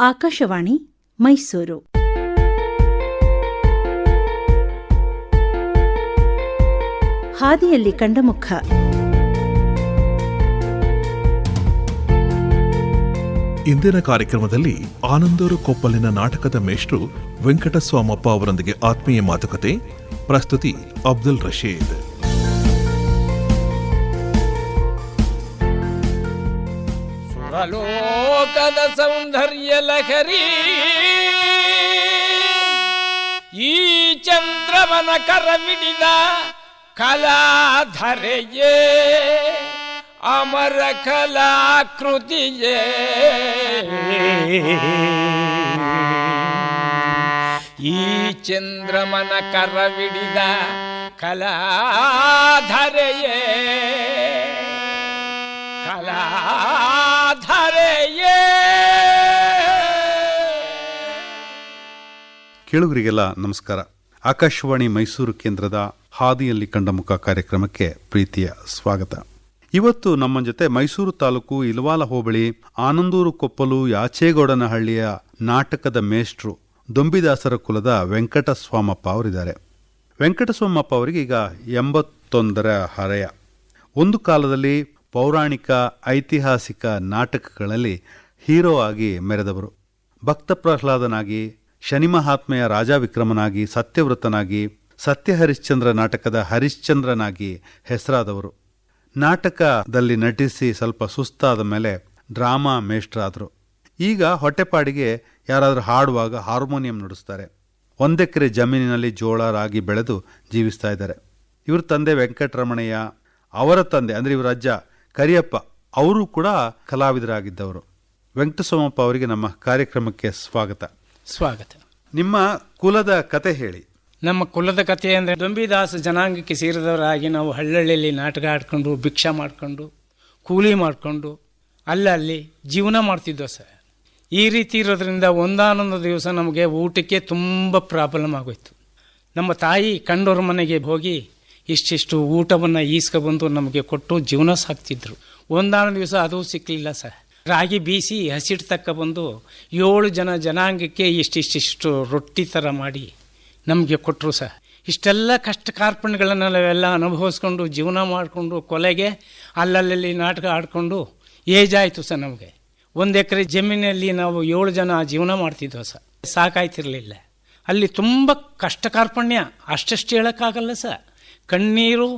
ಆಕಾಶವಾಣಿ ಮೈಸೂರು. ಹಾದಿಯಲ್ಲಿ ಕಂಡಮುಖ. ಇಂದಿನ ಕಾರ್ಯಕ್ರಮದಲ್ಲಿ ಆನಂದೂರು ಕೊಪ್ಪಲಿನ ನಾಟಕದ ಮೇಷ್ಟ್ರು ವೆಂಕಟಸ್ವಾಮಪ್ಪ ಅವರೊಂದಿಗೆ ಆತ್ಮೀಯ ಮಾತುಕತೆ. ಪ್ರಸ್ತುತಿ ಅಬ್ದುಲ್ ರಶೀದ್. ಸುರಲೋಕದ ಸೌಂದರ್ಯ ಲಹರಿ ಈ ಚಂದ್ರವನ ಕರವಿಡಿದ ಕಲಾಧರೆಯೇ ಅಮರ ಕಲಾಕೃತಿಯೇ ಈ ಚಂದ್ರಮನ ಕರವಿಡಿದ ಕಲಾಧರೆಯೇ ಕಲಾಧರೆಯೇ ಕೇಳುಗರಿಗೆಲ್ಲ ನಮಸ್ಕಾರ. ಆಕಾಶವಾಣಿ ಮೈಸೂರು ಕೇಂದ್ರದ ಹಾದಿಯಲ್ಲಿ ಕಂಡ ಮುಖ ಕಾರ್ಯಕ್ರಮಕ್ಕೆ ಪ್ರೀತಿಯ ಸ್ವಾಗತ. ಇವತ್ತು ನಮ್ಮ ಜೊತೆ ಮೈಸೂರು ತಾಲೂಕು ಇಲ್ವಾಲ ಹೋಬಳಿ ಆನಂದೂರು ಕೊಪ್ಪಲು ಯಾಚೇಗೌಡನಹಳ್ಳಿಯ ನಾಟಕದ ಮೇಷ್ಟ್ರು ದೊಂಬಿದಾಸರ ಕುಲದ ವೆಂಕಟಸ್ವಾಮಪ್ಪ ಅವರಿದ್ದಾರೆ. ವೆಂಕಟಸ್ವಾಮಪ್ಪ ಅವರಿಗೆ ಈಗ ಎಂಬತ್ತೊಂದರ ಹರೆಯ. ಒಂದು ಕಾಲದಲ್ಲಿ ಪೌರಾಣಿಕ, ಐತಿಹಾಸಿಕ ನಾಟಕಗಳಲ್ಲಿ ಹೀರೋ ಆಗಿ ಮೆರೆದವರು. ಭಕ್ತ ಪ್ರಹ್ಲಾದನಾಗಿ ಶನಿಮಹಾತ್ಮೆಯ ರಾಜಾವಿಕ್ರಮನಾಗಿ ಸತ್ಯವ್ರತನಾಗಿ, ಸತ್ಯ ಹರಿಶ್ಚಂದ್ರ ನಾಟಕದ ಹರಿಶ್ಚಂದ್ರನಾಗಿ ಹೆಸರಾದವರು. ನಾಟಕದಲ್ಲಿ ನಟಿಸಿ ಸ್ವಲ್ಪ ಸುಸ್ತಾದ ಮೇಲೆ ಡ್ರಾಮಾ ಮೇಷ್ಟ್ರಾದರು. ಈಗ ಹೊಟ್ಟೆಪಾಡಿಗೆ ಯಾರಾದರೂ ಹಾಡುವಾಗ ಹಾರ್ಮೋನಿಯಂ ನುಡಿಸ್ತಾರೆ. ಒಂದೆಕರೆ ಜಮೀನಿನಲ್ಲಿ ಜೋಳ, ರಾಗಿ ಬೆಳೆದು ಜೀವಿಸ್ತಾ ಇದ್ದಾರೆ. ಇವ್ರ ತಂದೆ ವೆಂಕಟರಮಣಯ್ಯ, ಅವರ ತಂದೆ, ಅಂದರೆ ಇವರ ಅಜ್ಜ ಕರಿಯಪ್ಪ ಅವರು ಕೂಡ ಕಲಾವಿದರಾಗಿದ್ದವರು. ವೆಂಕಟಸ್ವಾಮಪ್ಪ ಅವರಿಗೆ ನಮ್ಮ ಕಾರ್ಯಕ್ರಮಕ್ಕೆ ಸ್ವಾಗತ. ಸ್ವಾಗತ. ನಿಮ್ಮ ಕುಲದ ಕತೆ ಹೇಳಿ. ನಮ್ಮ ಕುಲದ ಕಥೆ ಅಂದರೆ ದೊಂಬಿದಾಸ ಜನಾಂಗಕ್ಕೆ ಸೇರಿದವರಾಗಿ ನಾವು ಹಳ್ಳಳ್ಳಿಯಲ್ಲಿ ನಾಟಕ ಆಡ್ಕೊಂಡು ಭಿಕ್ಷಾ ಮಾಡ್ಕೊಂಡು ಕೂಲಿ ಮಾಡಿಕೊಂಡು ಅಲ್ಲಲ್ಲಿ ಜೀವನ ಮಾಡ್ತಿದ್ದೋ ಸರ್. ಈ ರೀತಿ ಇರೋದ್ರಿಂದ ಒಂದಾನೊಂದು ದಿವಸ ನಮಗೆ ಊಟಕ್ಕೆ ತುಂಬ ಪ್ರಾಬ್ಲಮ್ ಆಗೋಯ್ತು. ನಮ್ಮ ತಾಯಿ ಕಂಡೋರ ಮನೆಗೆ ಹೋಗಿ ಇಷ್ಟಿಷ್ಟು ಊಟವನ್ನು ಈಸ್ಕೊಬಂದು ನಮಗೆ ಕೊಟ್ಟು ಜೀವನ ಸಾಕ್ತಿದ್ರು. ಒಂದಾನೊಂದು ದಿವಸ ಅದು ಸಿಕ್ಕಲಿಲ್ಲ ಸರ್. ರಾಗಿ ಬೀಸಿ ಹಸಿಟ್ಟು ತಕ್ಕ ಬಂದು ಏಳು ಜನ ಜನಾಂಗಕ್ಕೆ ಇಷ್ಟಿಷ್ಟಿಷ್ಟು ರೊಟ್ಟಿ ಥರ ಮಾಡಿ ನಮಗೆ ಕೊಟ್ಟರು ಸರ್. ಇಷ್ಟೆಲ್ಲ ಕಷ್ಟ ಕಾರ್ಪಣ್ಯಗಳನ್ನು ನಾವೆಲ್ಲ ಅನುಭವಿಸ್ಕೊಂಡು ಜೀವನ ಮಾಡಿಕೊಂಡು ಕೊಲೆಗೆ ಅಲ್ಲಲ್ಲಿ ನಾಟಕ ಆಡಿಕೊಂಡು ಏಜ್ ಆಯಿತು ಸರ್ ನಮಗೆ. ಒಂದು ಎಕರೆ ಜಮೀನಲ್ಲಿ ನಾವು ಏಳು ಜನ ಜೀವನ ಮಾಡ್ತಿದ್ವು ಸರ್. ಸಾಕಾಯ್ತಿರಲಿಲ್ಲ. ಅಲ್ಲಿ ತುಂಬ ಕಷ್ಟ ಕಾರ್ಪಣ್ಯ, ಅಷ್ಟಷ್ಟು ಹೇಳೋಕ್ಕಾಗಲ್ಲ ಸರ್. ಕಣ್ಣೀರು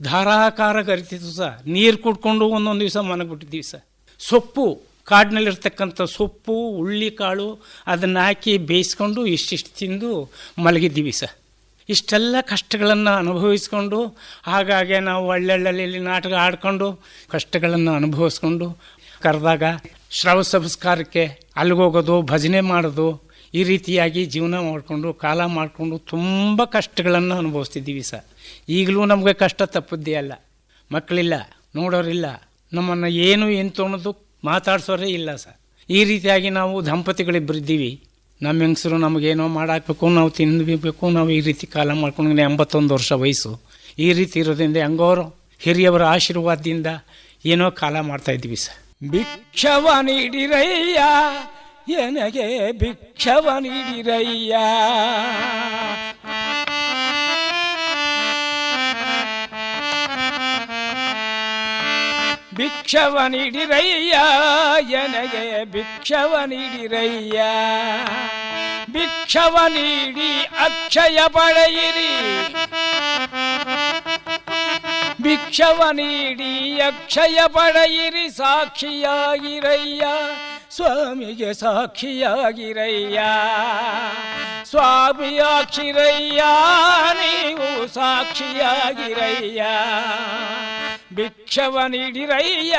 ಧಾರಾಕಾರ ಕರಿತಿತ್ತು ಸರ್. ನೀರು ಕುಡ್ಕೊಂಡು ಒಂದೊಂದು ದಿವಸ ಮನಗ್ಬಿಟ್ಟಿದ್ದೀವಿ ಸರ್. ಸೊಪ್ಪು, ಕಾಡಿನಲ್ಲಿರ್ತಕ್ಕಂಥ ಸೊಪ್ಪು, ಹುಳ್ಳಿಕಾಳು ಅದನ್ನು ಹಾಕಿ ಬೇಯಿಸ್ಕೊಂಡು ಇಷ್ಟಿಷ್ಟು ತಿಂದು ಮಲಗಿದ್ದೀವಿ ಸರ್. ಇಷ್ಟೆಲ್ಲ ಕಷ್ಟಗಳನ್ನು ಅನುಭವಿಸ್ಕೊಂಡು, ಹಾಗಾಗೆ ನಾವು ಹಳ್ಳಿ ನಾಟಕ ಆಡ್ಕೊಂಡು ಕಷ್ಟಗಳನ್ನು ಅನುಭವಿಸ್ಕೊಂಡು ಕರೆದಾಗ ಶ್ರವ ಸಂಸ್ಕಾರಕ್ಕೆ ಅಲ್ಲಿಗೋಗೋದು ಭಜನೆ ಮಾಡೋದು ಈ ರೀತಿಯಾಗಿ ಜೀವನ ಮಾಡಿಕೊಂಡು, ಕಾಲ ಮಾಡಿಕೊಂಡು ತುಂಬ ಕಷ್ಟಗಳನ್ನು ಅನುಭವಿಸ್ತಿದ್ದೀವಿ ಸರ್. ಈಗಲೂ ನಮಗೆ ಕಷ್ಟ ತಪ್ಪದ್ದೇ ಅಲ್ಲ. ಮಕ್ಕಳಿಲ್ಲ, ನೋಡೋರಿಲ್ಲ, ನಮ್ಮನ್ನು ಏನು ಎಂತ ಅನ್ನೋದು ಮಾತಾಡ್ಸೋರೇ ಇಲ್ಲ ಸರ್. ಈ ರೀತಿಯಾಗಿ ನಾವು ದಂಪತಿಗಳಿಬ್ಬರಿದ್ದೀವಿ ನಮ್ಮ ಹೆಂಗಸರು ನಮಗೇನೋ ಮಾಡಾಕಬೇಕು, ನಾವು ತಿನ್ನಬೇಕು ನಾವು ಈ ರೀತಿ ಕಾಲ ಮಾಡ್ಕೊಂಡು ಎಂಬತ್ತೊಂದು ವರ್ಷ ವಯಸ್ಸು. ಈ ರೀತಿ ಇರೋದ್ರಿಂದ ಹೆಂಗೋರು ಹಿರಿಯವರ ಆಶೀರ್ವಾದದಿಂದ ಏನೋ ಕಾಲ ಮಾಡ್ತಾ ಇದ್ದೀವಿ ಸರ್. ಭಿಕ್ಷವ ನೀಡಿರಯ್ಯ ನನಗೆ ಭಿಕ್ಷವ ನೀಡಿರಯ್ಯ. ಭಿಕ್ಷವ ನೀಡಿರಯ್ಯ ಎನಗೆ ಭಿಕ್ಷವ ನೀಡಿರಯ್ಯ. ಭಿಕ್ಷವ ನೀಡಿ ಅಕ್ಷಯ ಪಡೆಯಿರಿ. ಭಿಕ್ಷವ ನೀಡಿ ಅಕ್ಷಯ ಪಡೆಯಿರಿ ಸಾಕ್ಷಿಯಾಗಿರಯ್ಯ. ಸ್ವಾಮಿಗೆ ಸಾಕ್ಷಿಯಾಗಿರಯ್ಯ. ಸ್ವಾಮಿಯಾಕ್ಷಿರಯ್ಯ ನೀವು ಸಾಕ್ಷಿಯಾಗಿರಯ್ಯ. ಭಿಕ್ಷವ ನೀಡಿರಯ್ಯ,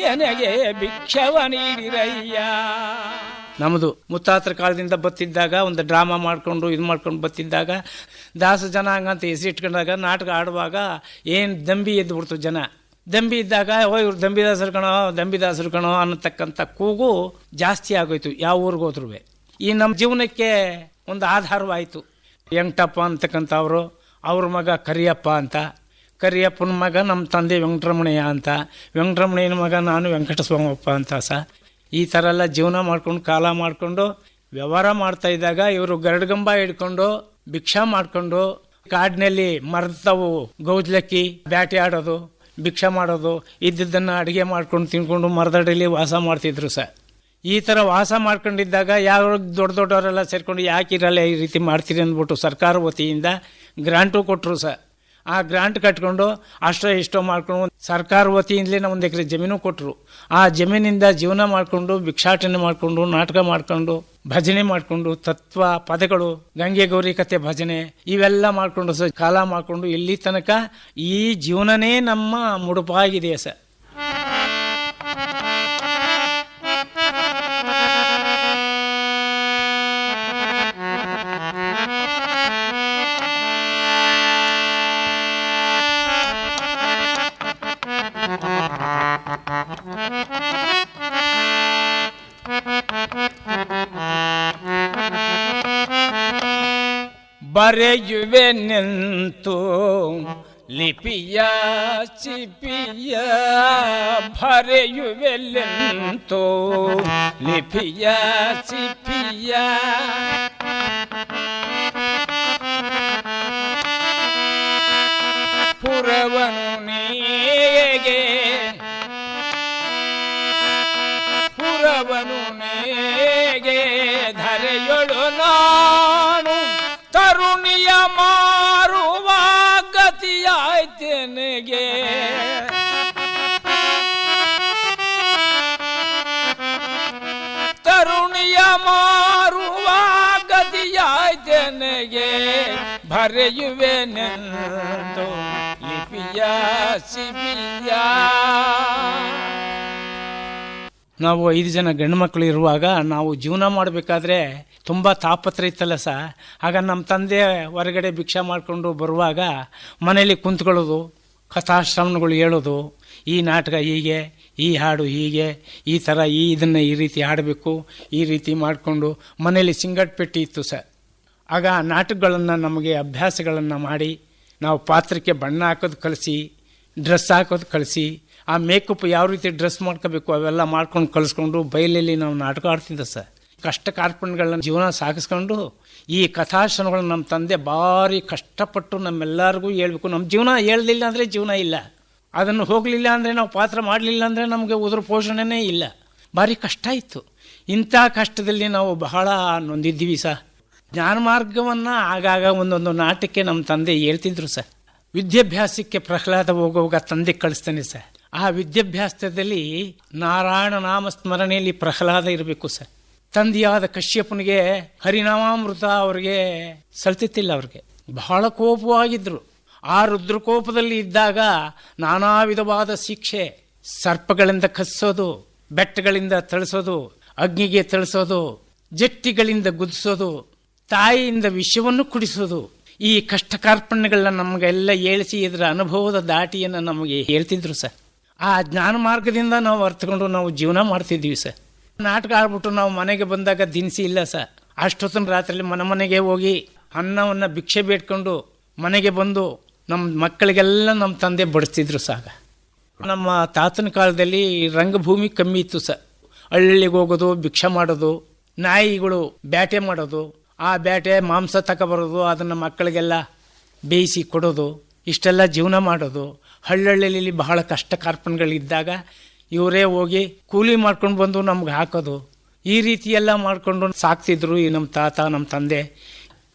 ಎನಗೆ ಭಿಕ್ಷವ ನೀಡಿರಯ್ಯ. ನಮ್ಮದು ಮುತ್ತಾತ್ರ ಕಾಲದಿಂದ ಬತ್ತಿದ್ದಾಗ, ಒಂದು ಡ್ರಾಮಾ ಮಾಡಿಕೊಂಡು, ಇದು ಮಾಡ್ಕೊಂಡು ಬತ್ತಿದ್ದಾಗ, ದಾಸ ಹಂಗಂತ ಅಂತ ಹೆಸರಿಟ್ಕೊಂಡಾಗ ನಾಟಕ ಆಡುವಾಗ ಏನು ದಂಬಿ ಎದ್ದು ಬಿಡ್ತು ಜನ. ದಂಬಿ ಇದ್ದಾಗ, ಓ, ಇವ್ರು ದಂಬಿದಾಸರು ಕಣೋ ದಂಬಿದಾಸರು ಕಣೋ ಅನ್ನತಕ್ಕಂಥ ಕೂಗು ಜಾಸ್ತಿ ಆಗೋಯ್ತು, ಯಾವ ಊರಿಗೆ ಹೋದ್ರೂ ಈ ನಮ್ಮ ಜೀವನಕ್ಕೆ ಒಂದು ಆಧಾರವಾಯಿತು. ವೆಂಕಟಪ್ಪ ಅಂತಕ್ಕಂಥವ್ರು ಅವ್ರ ಮಗ ಕರಿಯಪ್ಪ ಅಂತ. ಕರಿಯಪ್ಪನ ಮಗ ನಮ್ಮ ತಂದೆ ವೆಂಕಟರಮಣಯ್ಯ ಅಂತ. ವೆಂಕಟರಮಣಯ್ಯನ ಮಗ ನಾನು ವೆಂಕಟಸ್ವಾಮಪ್ಪ ಅಂತ ಸ. ಈ ಥರ ಎಲ್ಲ ಜೀವನ ಮಾಡ್ಕೊಂಡು, ಕಾಲ ಮಾಡಿಕೊಂಡು, ವ್ಯವಹಾರ ಮಾಡ್ತಾ ಇದ್ದಾಗ ಇವರು ಗರಡ್ಗಂಬ ಹಿಡ್ಕೊಂಡು, ಭಿಕ್ಷಾ ಮಾಡಿಕೊಂಡು, ಕಾಡಿನಲ್ಲಿ ಮರದವು, ಗೌಜ್ಲಕ್ಕಿ, ಬ್ಯಾಟೆ ಆಡೋದು, ಭಿಕ್ಷಾ ಮಾಡೋದು, ಇದ್ದಿದ್ದನ್ನು ಅಡುಗೆ ಮಾಡ್ಕೊಂಡು ತಿನ್ಕೊಂಡು ಮರದಡಿಲಿ ವಾಸ ಮಾಡ್ತಿದ್ರು ಸರ್. ಈ ಥರ ವಾಸ ಮಾಡ್ಕೊಂಡಿದ್ದಾಗ ಯಾವ ದೊಡ್ಡ ದೊಡ್ಡವರೆಲ್ಲ ಸೇರಿಕೊಂಡು, ಯಾಕೆ ಇರಲ್ಲ ಈ ರೀತಿ ಮಾಡ್ತೀರಿ ಅಂದ್ಬಿಟ್ಟು ಸರ್ಕಾರ ವತಿಯಿಂದ ಗ್ರಾಂಟು ಕೊಟ್ಟರು ಸರ್. ಆ ಗ್ರಾಂಟ್ ಕಟ್ಕೊಂಡು, ಅಷ್ಟೋ ಇಷ್ಟೋ ಮಾಡ್ಕೊಂಡು, ಸರ್ಕಾರ ವತಿಯಿಂದಲೇ ಒಂದು ಎಕರೆ ಜಮೀನು ಕೊಟ್ಟರು ಆ ಜಮೀನಿಂದ ಜೀವನ ಮಾಡಿಕೊಂಡು, ಭಿಕ್ಷಾಟನೆ ಮಾಡಿಕೊಂಡು, ನಾಟಕ ಮಾಡ್ಕೊಂಡು, ಭಜನೆ ಮಾಡಿಕೊಂಡು, ತತ್ವ, ಪದಗಳು, ಗಂಗೆ ಗೌರಿ ಕತೆ ಭಜನೆ, ಇವೆಲ್ಲ ಮಾಡಿಕೊಂಡು ಸರ್ ಕಾಲ ಮಾಡಿಕೊಂಡು ಇಲ್ಲಿ ತನಕ ಈ ಜೀವನನೇ ನಮ್ಮ ಮುಡುಪಾಗಿದೆ ಸರ್ ಬರೆಯುವೆ ನಿಂತು ಲಿಪಿಯ ಚಿಪಿಯ ಬರೆಯುವೆ ನಿಂತು ಲಿಪಿಯ ಚಿಪಿಯ ಗತಿಯಾಯ್ತೆನೆಗೆ ತರುಣಿಯ ಮಾರುವ ಗತಿಯಾಯ್ತೆನೆಗೆ ಜನಗೆ ನೆಂದು ಲಿಪಿಯ ಸಿಬಿಯ ನಾವು ಐದು ಜನ ಗಂಡು ಮಕ್ಕಳು ಇರುವಾಗ ನಾವು ಜೀವನ ಮಾಡಬೇಕಾದ್ರೆ ತುಂಬ ತಾಪತ್ರ ಇತ್ತಲ್ಲ ಸಹ ಆಗ ನಮ್ಮ ತಂದೆ ಹೊರಗಡೆ ಭಿಕ್ಷೆ ಮಾಡಿಕೊಂಡು ಬರುವಾಗ ಮನೇಲಿ ಕುಂತ್ಕೊಳ್ಳೋದು ಕಥಾಶ್ರವಣಗಳು ಹೇಳೋದು, ಈ ನಾಟಕ ಹೀಗೆ, ಈ ಹಾಡು ಹೀಗೆ, ಈ ಥರ ಈ ಇದನ್ನು ಈ ರೀತಿ ಹಾಡಬೇಕು, ಈ ರೀತಿ ಮಾಡಿಕೊಂಡು ಮನೇಲಿ ಸಿಂಗಟ್ ಪೆಟ್ಟಿ ಇತ್ತು ಸರ್. ಆಗ ನಾಟಕಗಳನ್ನು ನಮಗೆ ಅಭ್ಯಾಸಗಳನ್ನು ಮಾಡಿ ನಾವು ಪಾತ್ರಕ್ಕೆ ಬಣ್ಣ ಹಾಕೋದು ಕಲಿಸಿ, ಡ್ರೆಸ್ ಹಾಕೋದು ಕಲಿಸಿ, ಆ ಮೇಕಪ್ ಯಾವ ರೀತಿ ಡ್ರೆಸ್ ಮಾಡ್ಕೋಬೇಕು ಅವೆಲ್ಲ ಮಾಡ್ಕೊಂಡು ಕಲಿಸ್ಕೊಂಡು ಬಯಲಲ್ಲಿ ನಾವು ನಾಟಕ ಆಡ್ತಿದ್ದೆ ಸರ್. ಕಷ್ಟ ಕಾರ್ಪಣ್ಯಗಳನ್ನ ಜೀವನ ಸಾಗಿಸ್ಕೊಂಡು ಈ ಕಥಾಶನಗಳು ನಮ್ಮ ತಂದೆ ಭಾರಿ ಕಷ್ಟಪಟ್ಟು ನಮ್ಮೆಲ್ಲರಿಗೂ ಹೇಳಬೇಕು. ನಮ್ಮ ಜೀವನ ಹೇಳಲಿಲ್ಲ ಅಂದರೆ ಜೀವನ ಇಲ್ಲ. ಅದನ್ನು ಹೋಗಲಿಲ್ಲ ಅಂದರೆ ನಾವು ಪಾತ್ರ ಮಾಡಲಿಲ್ಲ ಅಂದರೆ ನಮಗೆ ಉದ್ರ ಪೋಷಣೆನೇ ಇಲ್ಲ. ಭಾರಿ ಕಷ್ಟ ಇತ್ತು. ಇಂಥ ಕಷ್ಟದಲ್ಲಿ ನಾವು ಬಹಳ ನೊಂದಿದ್ದೀವಿ ಸರ್. ಜ್ಞಾನ ಮಾರ್ಗವನ್ನು ಆಗಾಗ ಒಂದೊಂದು ನಾಟಕ್ಕೆ ನಮ್ಮ ತಂದೆ ಹೇಳ್ತಿದ್ರು ಸರ್. ವಿದ್ಯಾಭ್ಯಾಸಕ್ಕೆ ಪ್ರಹ್ಲಾದ ಹೋಗುವಾಗ ತಂದೆ ಕಳಿಸ್ತಾನೆ ಸರ್. ಆ ವಿದ್ಯಾಭ್ಯಾಸದಲ್ಲಿ ನಾರಾಯಣ ನಾಮ ಸ್ಮರಣೆಯಲ್ಲಿ ಪ್ರಹ್ಲಾದ ಇರಬೇಕು ಸರ್. ತಂದೆಯಾದ ಕಶ್ಯಪನಿಗೆ ಹರಿನಾಮಾಮೃತ ಅವ್ರಿಗೆ ಸಲ್ತಿತ್ತಿಲ್ಲ ಅವ್ರಿಗೆ. ಬಹಳ ಕೋಪವಾಗಿದ್ದರು ಆ ರುದ್ರಕೋಪದಲ್ಲಿ ಇದ್ದಾಗ ನಾನಾ ವಿಧವಾದ ಶಿಕ್ಷೆ, ಸರ್ಪಗಳಿಂದ ಕಸ್ಸೋದು, ಬೆಟ್ಟಗಳಿಂದ ತಳಿಸೋದು, ಅಗ್ನಿಗೆ ತಳಿಸೋದು, ಜಟ್ಟಿಗಳಿಂದ ಗುದಿಸೋದು, ತಾಯಿಯಿಂದ ವಿಷವನ್ನು ಕುಡಿಸೋದು. ಈ ಕಷ್ಟ ಕಾರ್ಪಣ್ಯಗಳನ್ನ ನಮಗೆಲ್ಲ ಏಳಿಸಿ ಇದರ ಅನುಭವದ ದಾಟಿಯನ್ನು ನಮಗೆ ಹೇಳ್ತಿದ್ರು ಸರ್. ಆ ಜ್ಞಾನ ಮಾರ್ಗದಿಂದ ನಾವು ಅರ್ಥಕೊಂಡು ನಾವು ಜೀವನ ಮಾಡ್ತಿದ್ವಿ ಸರ್. ನಾಟಕ ಆಡ್ಬಿಟ್ಟು ನಾವು ಮನೆಗೆ ಬಂದಾಗ ದಿನಸಿ ಇಲ್ಲ ಸರ್. ಅಷ್ಟೊತ್ತಿನ ರಾತ್ರಿ ಮನೆ ಮನೆಗೆ ಹೋಗಿ ಅನ್ನವನ್ನು ಭಿಕ್ಷೆ ಬೇಡ್ಕೊಂಡು ಮನೆಗೆ ಬಂದು ನಮ್ಮ ಮಕ್ಕಳಿಗೆಲ್ಲ ನಮ್ಮ ತಂದೆ ಬಡಿಸ್ತಿದ್ರು ಸಾಗ. ನಮ್ಮ ತಾತನ ಕಾಲದಲ್ಲಿ ರಂಗಭೂಮಿ ಕಮ್ಮಿ ಇತ್ತು ಸರ್. ಹಳ್ಳಿಗೆ ಹೋಗೋದು, ಭಿಕ್ಷೆ ಮಾಡೋದು, ನಾಯಿಗಳು ಬ್ಯಾಟೆ ಮಾಡೋದು, ಆ ಬ್ಯಾಟೆ ಮಾಂಸ ತಗೊಬರೋದು ಅದನ್ನು ಮಕ್ಕಳಿಗೆಲ್ಲ ಬೇಯಿಸಿ ಕೊಡೋದು, ಇಷ್ಟೆಲ್ಲ ಜೀವನ ಮಾಡೋದು ಹಳ್ಳಿ ಬಹಳ ಕಷ್ಟ ಕಾರ್ಪಣ್ಯಗಳಿದ್ದಾಗ ಇವರೇ ಹೋಗಿ ಕೂಲಿ ಮಾಡ್ಕೊಂಡು ಬಂದು ನಮ್ಗೆ ಹಾಕೋದು. ಈ ರೀತಿ ಎಲ್ಲ ಮಾಡಿಕೊಂಡು ಸಾಕ್ತಿದ್ರು ಈ ನಮ್ಮ ತಾತ ನಮ್ಮ ತಂದೆ.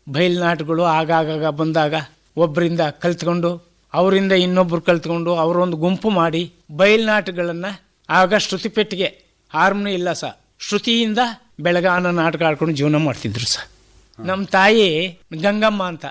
ಬಯಲ್ನಾಟಗಳು ಆಗಾಗ ಬಂದಾಗ ಒಬ್ಬರಿಂದ ಕಲ್ತ್ಕೊಂಡು, ಅವರಿಂದ ಇನ್ನೊಬ್ಬರು ಕಲ್ತ್ಕೊಂಡು ಅವರೊಂದು ಗುಂಪು ಮಾಡಿ ಬಯಲ್ನಾಟಗಳನ್ನು ಆಗ ಶ್ರುತಿಪೆಟ್ಟಿಗೆ ಹಾರ್ಮೋನಿ ಇಲ್ಲ ಸ, ಶ್ರುತಿಯಿಂದ ಬೆಳಗಾನ ನಾಟಕ ಆಡ್ಕೊಂಡು ಜೀವನ ಮಾಡ್ತಿದ್ರು ಸ. ನಮ್ಮ ತಾಯಿ ಗಂಗಮ್ಮ ಅಂತ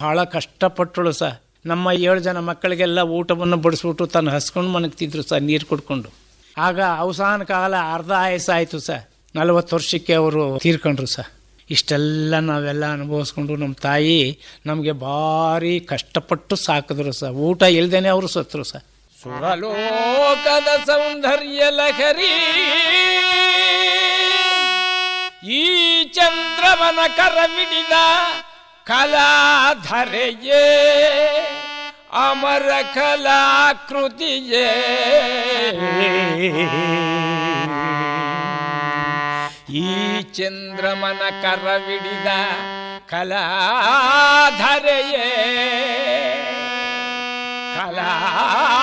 ಬಹಳ ಕಷ್ಟಪಟ್ಟಳು ಸ. ನಮ್ಮ ಏಳು ಜನ ಮಕ್ಕಳಿಗೆಲ್ಲ ಊಟವನ್ನು ಬಡಿಸ್ಬಿಟ್ಟು ತನ್ನ ಹಸ್ಕೊಂಡು ಮನಗ್ತಿದ್ರು ಸರ್ ನೀರು ಕುಡ್ಕೊಂಡು. ಆಗ ಅವಸಾನ ಕಾಲ ಅರ್ಧ ಆಯಸ್ಸಾಯಿತು ಸರ್. ನಲವತ್ತು ವರ್ಷಕ್ಕೆ ಅವರು ತೀರ್ಕೊಂಡ್ರು ಸರ್. ಇಷ್ಟೆಲ್ಲ ನಾವೆಲ್ಲ ಅನುಭವಿಸ್ಕೊಂಡು ನಮ್ಮ ತಾಯಿ ನಮಗೆ ಭಾರಿ ಕಷ್ಟಪಟ್ಟು ಸಾಕಿದ್ರು ಸರ್. ಊಟ ಇಲ್ದೇನೆ ಅವರು ಸತ್ರು ಸರ್. ಸುರಲೋಕದ ಸೌಂದರ್ಯ ಲಹರಿ, ಈ ಚಂದ್ರವನ ಕರವಿಡಿದ ಕಲಾಧರೆಯೇ. ಅಮರ ಕಲಾಕೃತಿಯೇ ಈ ಚಂದ್ರಮನ ಕರವಿಡಿದ ಕಲಾಧರೆಯೇ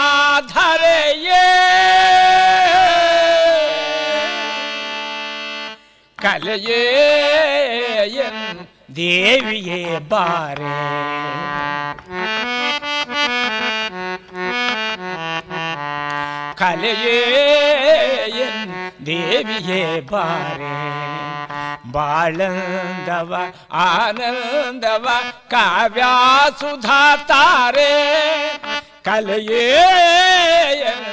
ಕಲಾಧರೆಯೇ ಕಲೆಯೇ ಎನ್ ದೇವಿಯೇ ಬಾರೆ ಕಲೆಯೇ ಎನ್ ದೇವಿಯೇ ಬಾರೆ ಬಾಳಂದವ ಆನಂದವ ಕಾವ್ಯ ಸುಧಾ ತಾರೆ ಕಲೆಯೇ ಎನ್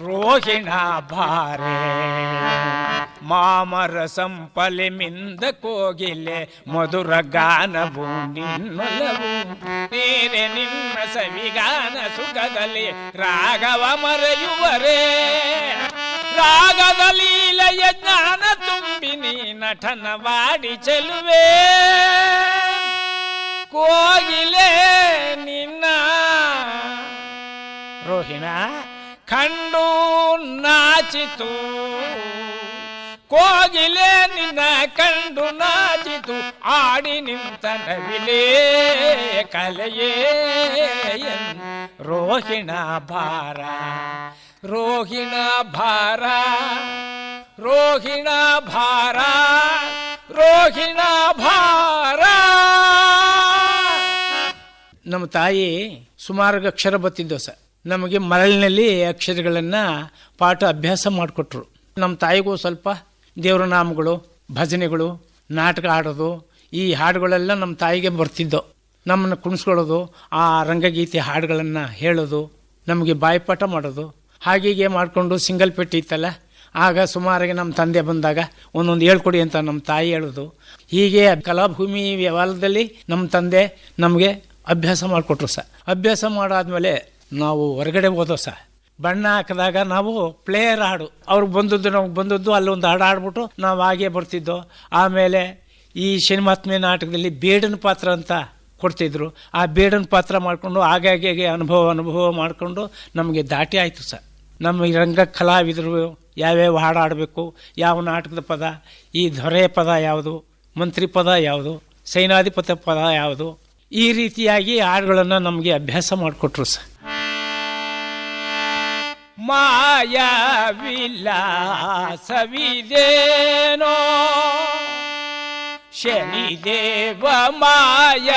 ರೋಹಿಣ ಬಾರೆ ಸಂಪಲೆ ಮಿಂದ ಕೋಗಿಲೆ ಮಧುರ ಗಾನವು ಭೂಮಿ ನೀನೆ ನಿನ್ನ ಸವಿಗಾನ ಸುಖದಲ್ಲಿ ರಾಘವ ಮರೆಯುವರೇ. ರಾಗದ ಲೀಲೆಯ ಜ್ಞಾನ ತುಂಬಿ ನೀ ನಟನವಾಡಿ ಚೆಲುವೆ. ಕೋಗಿಲೆ ನಿನ್ನ ರೋಹಿಣ ಕಂಡು ನಾಚಿತು. ಕೋಗಿಲೆ ನಿನ್ನ ಕಂಡು ನಾಚಿತು, ಆಡಿ ನಿಂತ ನವಿಲೇ ಕಲೆಯೇ ರೋಹಿಣ ಭಾರ ರೋಹಿಣ ಭಾರ ರೋಹಿಣ ಭಾರ ರೋಹಿಣ ಭಾರ. ನಮ್ಮ ತಾಯಿ ಸುಮಾರು ಅಕ್ಷರ ಬತ್ತಿದ್ದವು ಸರ್. ನಮಗೆ ಮರಳಿನಲ್ಲಿ ಅಕ್ಷರಗಳನ್ನು ಪಾಠ ಅಭ್ಯಾಸ ಮಾಡಿಕೊಟ್ರು. ನಮ್ಮ ತಾಯಿಗೂ ಸ್ವಲ್ಪ ದೇವರ ನಾಮಗಳು ಭಜನೆಗಳು, ನಾಟಕ ಆಡೋದು ಈ ಹಾಡುಗಳೆಲ್ಲ ನಮ್ಮ ತಾಯಿಗೆ ಬರ್ತಿದ್ದೋ. ನಮ್ಮನ್ನು ಕುಣಿಸ್ಕೊಳ್ಳೋದು, ಆ ರಂಗಗೀತೆ ಹಾಡುಗಳನ್ನು ಹೇಳೋದು, ನಮಗೆ ಬಾಯಿಪಾಠ ಮಾಡೋದು. ಹಾಗೀಗೆ ಮಾಡಿಕೊಂಡು ಸಿಂಗಲ್ ಪೆಟ್ಟಿ ಇತ್ತಲ್ಲ, ಆಗ ಸುಮಾರಿಗೆ ನಮ್ಮ ತಂದೆ ಬಂದಾಗ ಒಂದೊಂದು ಹೇಳ್ಕೊಡಿ ಅಂತ ನಮ್ಮ ತಾಯಿ ಹೇಳೋದು. ಹೀಗೆ ಕಲಾಭೂಮಿ ವ್ಯವಹಾರದಲ್ಲಿ ನಮ್ಮ ತಂದೆ ನಮಗೆ ಅಭ್ಯಾಸ ಮಾಡಿಕೊಟ್ರು ಸರ್. ಅಭ್ಯಾಸ ಮಾಡಾದಮೇಲೆ ನಾವು ಹೊರಗಡೆ ಹೋದೋ ಸರ್. ಬಣ್ಣ ಹಾಕಿದಾಗ ನಾವು ಪ್ಲೇಯರ್ ಹಾಡು. ಅವ್ರಿಗೆ ಬಂದದ್ದು ನಮ್ಗೆ ಬಂದದ್ದು ಅಲ್ಲೊಂದು ಹಾಡು ಹಾಡ್ಬಿಟ್ಟು ನಾವು ಹಾಗೆ ಬರ್ತಿದ್ದೋ. ಆಮೇಲೆ ಈ ಸಿನಿಮಾತ್ಮೆ ನಾಟಕದಲ್ಲಿ ಬೇಡನ ಪಾತ್ರ ಅಂತ ಕೊಡ್ತಿದ್ರು. ಆ ಬೇಡನ ಪಾತ್ರ ಮಾಡಿಕೊಂಡು ಆಗಾಗೆ ಅನುಭವ ಅನುಭವ ಮಾಡಿಕೊಂಡು ನಮಗೆ ದಾಟಿ ಆಯಿತು ಸರ್. ನಮ್ಮ ರಂಗ ಕಲಾವಿದರು ಯಾವ್ಯಾವ ಹಾಡು ಆಡಬೇಕು ಯಾವ ನಾಟಕದ ಪದ, ಈ ದೊರೆ ಪದ ಯಾವುದು, ಮಂತ್ರಿ ಪದ ಯಾವುದು, ಸೈನಾಧಿಪತ್ಯ ಪದ ಯಾವುದು, ಈ ರೀತಿಯಾಗಿ ಹಾಡುಗಳನ್ನು ನಮಗೆ ಅಭ್ಯಾಸ ಮಾಡಿಕೊಟ್ರು ಸರ್. మాయా విలాసవిదేనో శనిదేవ మాయ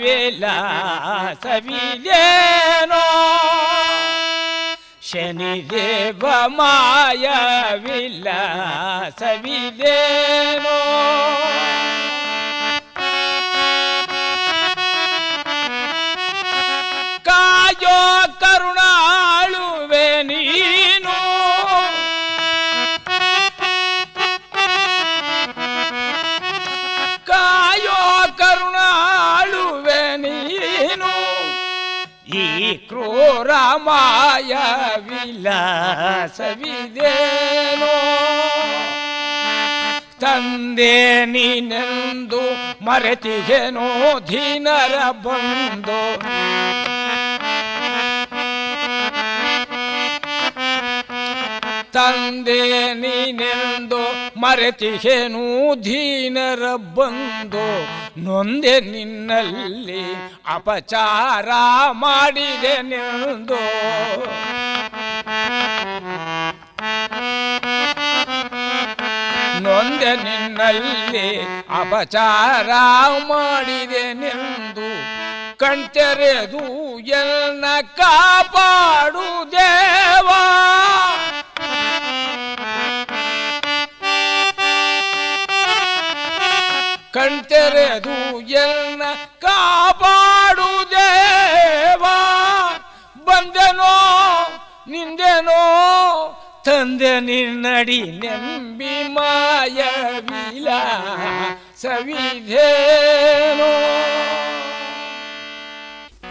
విలాసవిదేనో శనిదేవ మాయ విలాసవిదేనో ಕ್ರೂರ ಮಾಯ ವಿಲಾಸವಿದೇನೋ ತಂದೆ ನೀನೆಂದು ಮರೆತಿಗೆನೋ ಧೀನರ ಬಂದು? ತಂದೆ ನೀನೆಂದು ಮರೆತಿಗೆನೂ ಧೀನರ ಬಂದು? ನೊಂದೆ ನಿನ್ನಲ್ಲಿ ಅಪಚಾರ ಮಾಡಿದೆ ನಿಂದು ನೊಂದೆ ನಿನ್ನಲ್ಲಿ ಅಪಚಾರ ಮಾಡಿದೆ ನಿಂದು ಕಣ್ತೆರೆದು ಎಲ್ಲ ಕಾಪಾಡು ದೇವಾ ಕಣ್ತೆರೆದು ಎನ್ನ ಕಾಪಾಡು ದೇವಾ ಬಂದೆನೋ, ನಿಂದೆನೋ, ತಂದೆ ನಿನ್ನಡಿ ನೆಂಬಿ ಮಾಯವಿಲ ಸವಿಧೇನೋ.